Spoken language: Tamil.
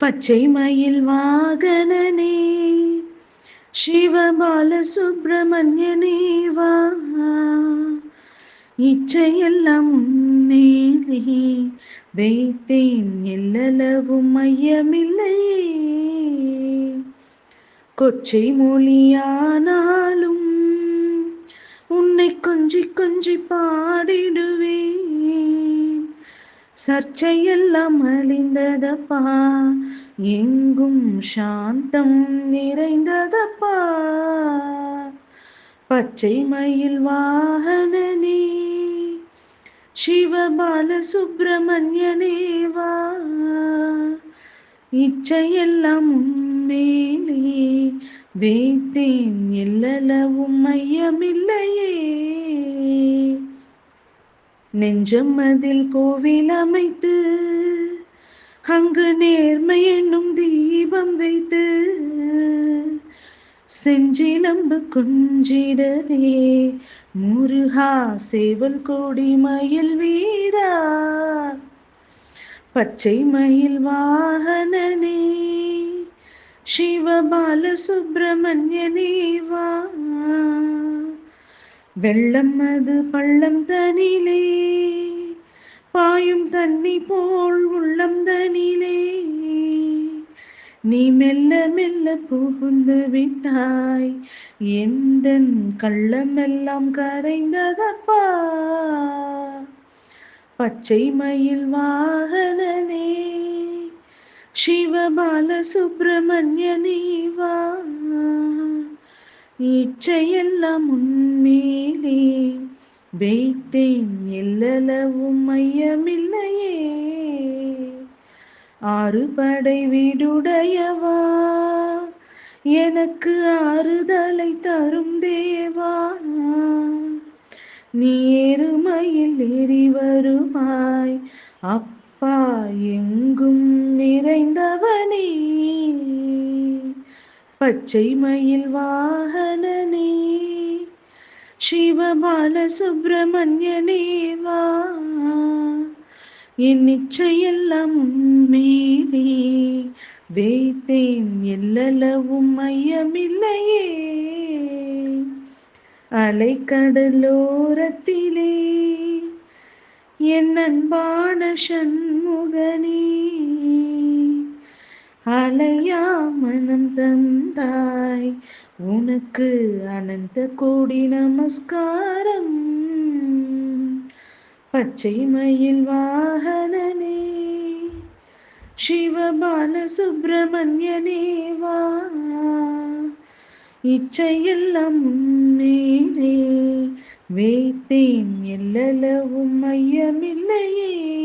பச்சை மயில் வாகனனே சிவபால சுப்பிரமணியனே வா. இச்சையெல்லாம் மேலே வைத்தேன் எல்லளவும் மையமில்லையே கொச்சை மொழியானாலும் உன்னை கொஞ்சி கொஞ்சி பாடிடு. சர்ச்சையெல்லாம் அழிந்ததப்பா. எங்கும் சாந்தம் நிறைந்ததப்பா. பச்சை மயில் வாகனனே சிவபால சுப்பிரமணியனே வா. இச்சையெல்லாம் உன்மேலே வைத்தேன் எல்லளவும் மையமில்லையே நெஞ்சம் அதில் கோவில் அமைத்து அங்கு நேர்மை என்னும் தீபம் வைத்து செஞ்சிலம்பு குஞ்சிடரே முருகா சேவல் கோடி மயில் வீரா பச்சை மயில் வாகனனே சிவபால சுப்பிரமணியனே வா வெள்ளம் அது பள்ளம் தனிலே பாயும் தண்ணி போல் உள்ளம் தனிலே. நீ மெல்ல மெல்ல புகுந்து விட்டாய் எந்த கள்ளமெல்லாம் கரைந்ததப்பா? பச்சை மயில் வாகனனே சிவபால சுப்பிரமணியனே வா. இச்சையெல்லாம் உன்மேலே வைத்தேன். எல்லளவும் மையமில்லையே ஆறு படை வீடுடையவா? எனக்கு ஆறுதலை தரும் தேவா? நீ எருமையில் ஏறி வருவாய். அப்பா எங்கும் நிறைந்த பச்சை மயில் வாகனனே சிவபால சுப்பிரமணியனே வா. என் நிச்சயெல்லாம் உன்மேலே வைத்தேன் எல்லளவும் மையமில்லையே அலைக்கடலோரத்திலே என் அன்பான சண்முகனே அலையா மனம் தந்தாய். உனக்கு அனந்த கோடி நமஸ்காரம். பச்சை மயில் வாகனனே சிவபால சுப்பிரமணியனே வா. இச்சையெல்லாம் உன்மேலே வைத்தேன் எல்லளவும் மையமில்லையே